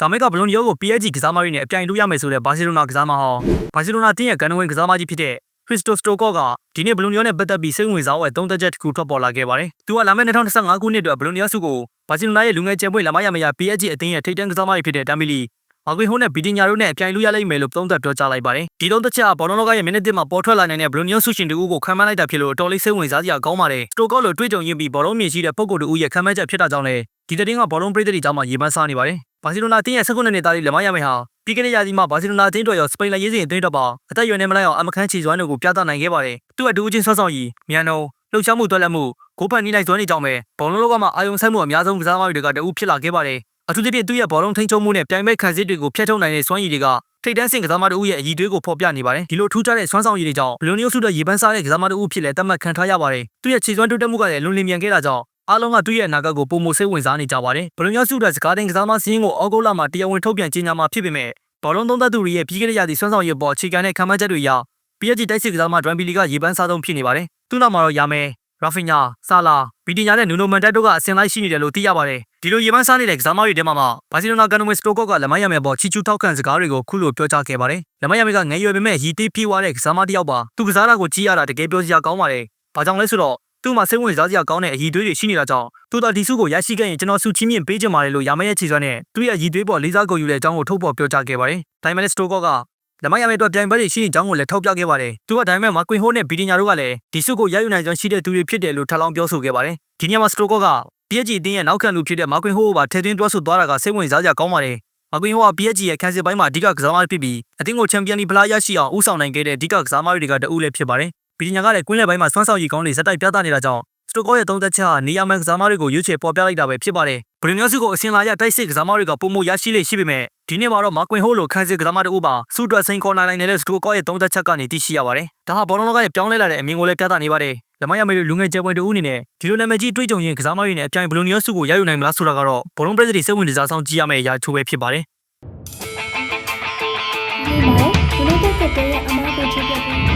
ဇာမက်ကဘလွန်ဒီယိုကို PSG ကစားမရင်းနဲ့အပြိုင်လို့ရမယ်ဆိုတဲ့ဘာစီလိုနာကစားမဟောင်းဘာစီလိုနာတင်းရဲ့ကန်နဝင်ကစားမကြီးဖြစ်တဲ့ Cristo Stokoc ကဒီနေ့ဘလွန်ဒီယိုနဲ့ပတ်သက်ပြီးစိတ်ဝင်စားတဲ့သုံးသက်ချက်တစ်ခုထွက်ပေါ်လာခဲ့ပါတယ်။သူကလာမယ့်2025ခုနှစ်အတွက်ဘလွန်ဒီယိုဆုကိုဘာစီလိုနာရဲ့လူငယ်ကျယ်ပွင့်လာမရမရ PSG အသင်းရဲ့ထိပ်တန်းကစားမကြီးဖြစ်တဲ့တမ်မီလီမာကွေဟိုးနဲ့ဗီတီညာတို့နဲ့အပြိုင်လို့ရလိမ့်မယ်လို့သုံးသပ်ပြောကြားလိုက်ပါတယ်။ဒီသုံးသက်ချက်ကဘောလုံးလောကရဲ့မိနစ်တစ်မှာပေါ်ထွက်လာနိုင်တဲ့ဘလွန်ဒီယိုဆုရှင်တူဦးကိုခံမှန်းလိုက်တာဖြစ်လို့အတော်လေးစိတ်ဝင်စားစရာကောင်းပါတယ်။စတိုကော့လိုတွေ့ကြုံရင်းပြီးဘောလုံးမြင်ရှိတဲ့ပုံကိုယ်တူဦးရဲ့ခံမှန်းချက်ဖြစ်တာကြောင့်လည်းဒီတဲ့င်းကဘောလုံးပရိသတ်တွေကြားမှာရေပန်းစားနေပါတယ်။ ဘာစီလိုနာတင်းရဲ့၁၉နှစ်သားလေးလက်မရမယ်ဟာပြီးခဲ့တဲ့ရာသီမှာဘာစီလိုနာတင်းတော်ရောစပိန်လက်ရေးစဉ်အသင်းတော်ပါအသက်အရွယ်နဲ့မလိုက်အောင်အမခန်းချီစွမ်းတို့ကိုပြသနိုင်ခဲ့ပါတယ်။သူ့အတူအချင်းဆော့ဆော့ရီမြန်နုံလှုပ်ရှားမှုတွက်လက်မှုဂိုးဖန်နီးလိုက်စွမ်းနေကြောင်းပဲဘောလုံးလောကမှာအာယုံဆိုင်မှုအများဆုံးကစားသမားတွေကတအူးဖြစ်လာခဲ့ပါတယ်။အထူးသဖြင့်သူ့ရဲ့ဘောလုံးထိန်းချုပ်မှုနဲ့ပြိုင်ဘက်ခံစစ်တွေကိုဖျက်ထုတ်နိုင်တဲ့စွမ်းရည်တွေကထိပ်တန်းဆင့်ကစားမတို့ရဲ့အည်သွေးကိုဖော်ပြနေပါတယ်ဒီလိုထူးခြားတဲ့စွမ်းဆောင်ရည်တွေကြောင့်ဘလိုနီယိုစုတဲ့ရေပန်းစားတဲ့ကစားမတို့ဖြစ်လဲတတ်မှတ်ခံထားရပါတယ်သူ့ရဲ့ခြေစွမ်းတိုးတက်မှုကလည်းလွန်လင်မြန်ခဲ့တာကြောင့် အားလုံးကသူ့ရဲ့အနာဂတ်ကိုပုံမစိတ်ဝင်စားနေကြပါတယ်ဘလိုနီယိုစုတဲ့စကားတင်ကစားမစည်းရင်းကိုအောက်ဂိုလာမှာတရားဝင်ထုတ်ပြန်ကြေညာမှာဖြစ်ပေမဲ့ဘောလုံးသုံးသက်သူတွေရဲ့ပြီးခဲ့တဲ့ရာသီစွမ်းဆောင်ရည်ပေါ်အခြေခံတဲ့ခံမှန်းချက်တွေအရ PSG တိုက်စစ်ကစားမဒရန်ဘီလီကရေပန်းစားဆုံးဖြစ်နေပါတယ်သူ့နောက်မှာတော့ယာမဲရာဖီညာဆာလာဗီတီညာနဲ့နူနိုမန်တက်တို့ကအစင်လိုက်ရှိနေတယ်လို့သိရပါတယ်ဒီလိုရေပန်းစားနေတဲ့ကစားမတွေထဲမှာမှဘာစီလိုနာကန်နဝစ်စတိုကော့ကလက်မရမယ်ပေါ်ချီချူထောက်ခံစကားတွေကိုခုလိုပြောကြားခဲ့ပါတယ်လက်မရမယ်ကငယ်ရွယ်ပေမဲ့ရီတေးပြေးသွားတဲ့ကစားမတစ်ယောက်ပါသူကစားတာကိုကြည့်ရတာတကယ်ပြောစရာကောင်းပါတယ်ဘာကြောင့်လဲဆိုတော့ သူ့မှာစိတ်ဝင်စားစရာကောင်းတဲ့အရည်သွေးတွေရှိနေတာကြောင့်သူသာဒီစုကိုရရှိခဲ့ရင်ကျွန်တော်စုချင်းမြင့်ပေးချင်ပါတယ်လို့ယာမဲရဲ့ခြေစွမ်းနဲ့သူ့ရဲ့ရည်သွေးပေါ်လေးစားကုန်ယူတဲ့အကြောင်းကိုထုတ်ဖော်ပြောကြားခဲ့ပါတယ်။ဒါပေမဲ့စတိုကော့ကလက်မရမယ့်အတွက်ပြိုင်ပွဲတွေရှိတဲ့အကြောင်းကိုလည်းထောက်ပြခဲ့ပါတယ်။သူကဒါပေမဲ့မာကွင်ဟိုးနဲ့ဗီဒီညာတို့ကလည်းဒီစုကိုရယူနိုင်ကြောင်းရှိတဲ့သူတွေဖြစ်တယ်လို့ထပ်လောင်းပြောဆိုခဲ့ပါတယ်။ဒီညမှာစတိုကော့က PSG အသင်းရဲ့နောက်ခံလူဖြစ်တဲ့မာကွင်ဟိုးကိုပါထည့်သွင်းတွက်ဆိုသွားတာကစိတ်ဝင်စားစရာကောင်းပါတယ်။မာကွင်ဟိုးက PSG ရဲ့ခံစစ်ပိုင်းမှာအဓိကကစားမဖြစ်ပြီးအသင်းကိုချန်ပီယံလီဖလားရရှိအောင်ဦးဆောင်နိုင်ခဲ့တဲ့အဓိကကစားမတွေကတအူးလည်းဖြစ်ပါတယ်။ ဗီဒီညာကလည်းကွင်းလယ်ပိုင်းမှာစွမ်းဆောင်ရည်ကောင်းတွေဇက်တိုက်ပြသနေတာကြောင့်စတိုကောရဲ့သုံးသက်ချက်ဟာနေရာမန်ကစားမတွေကိုရွေးချယ်ပေါ်ပြလိုက်တာပဲဖြစ်ပါတယ်။ဘရီနီယိုစုကိုအစင်လာရတိုက်စစ်ကစားမတွေကပုံမရရှိလေရှိပေမဲ့ဒီနေ့မှာတော့မာကွင်ဟိုးလိုခန်းစစ်ကစားမတို့ပါစူတွက်စိန်ခေါ်နိုင်တဲ့စတိုကောရဲ့သုံးသက်ချက်ကနေသိရှိရပါတယ်။ဒါဟာဘောလုံးလောကရဲ့ပြောင်းလဲလာတဲ့အမြင်ကိုလည်းပြသနေပါတယ်။လက်မရမေလူငယ်ကျယ်ပွင့်တူဦးအနေနဲ့ဒီလိုနာမည်ကြီးတွေ့ကြုံရင်ကစားမတွေနဲ့အပြိုင်ဘလိုနီယိုစုကိုရယူနိုင်မလားဆိုတာကတော့ဘောလုံးပရက်စစ်စိတ်ဝင်စားဆောင်ကြည့်ရမယ့်အရာချိုးပဲဖြစ်ပါတယ်။ဒီမှာဘလို့တက်တဲ့ရဲ့အမားကိုချစ်ပြပေး